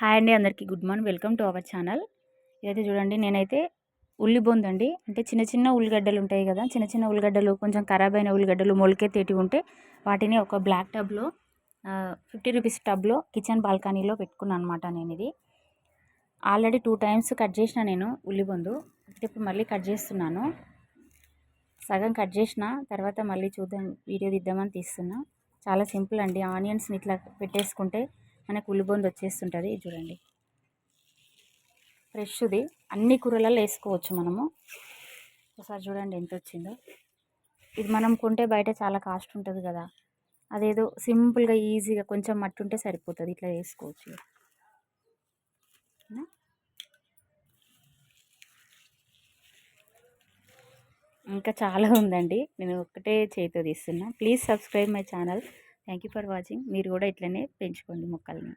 Hi అండి అందరికీ. Good morning. Welcome to our channel. ఇదైతే చూడండి నేనైతే ఉల్లి అండి. అంటే చిన్న చిన్న ఉల్లిగడ్డలు ఉంటాయి కదా చిన్న చిన్న ఉల్లిగడ్డలు కొంచెం ఖరాబ్ అయిన ఉల్లిగడ్డలు మొలకెత్తేటి ఉంటే వాటిని ఒక బ్లాక్ టబ్లో ఫిఫ్టీ రూపీస్ టబ్లో కిచెన్ బాల్కనీలో పెట్టుకున్నాను అనమాట నేను ఇది ఆల్రెడీ టూ టైమ్స్ కట్ చేసిన నేను ఉల్లిబొందు ఇప్పుడు మళ్ళీ కట్ చేస్తున్నాను. సగం కట్ చేసిన తర్వాత మళ్ళీ చూద్దాం వీడియో తీద్దామని తీస్తున్నా. చాలా సింపుల్ అండి. ఆనియన్స్ని ఇట్లా పెట్టేసుకుంటే మనకు ఉల్లిబొందు వచ్చేస్తుంటుంది. చూడండి. ఫ్రెష్ది అన్ని కూరలలో వేసుకోవచ్చు మనము. ఒకసారి చూడండి ఎంత వచ్చిందో ఇది మనం కొంటే బయట చాలా కాస్ట్ ఉంటుంది కదా. అదేదో సింపుల్గా ఈజీగా కొంచెం మట్టి ఉంటే సరిపోతుంది. ఇట్లా వేసుకోవచ్చు ఇంకా చాలా ఉందండి. నేను ఒక్కటే చేతితో తీస్తున్నా. Please subscribe my channel thank you for watching. మీరు కూడా ఇట్లనే పెంచుకోండి మొక్కల్ని.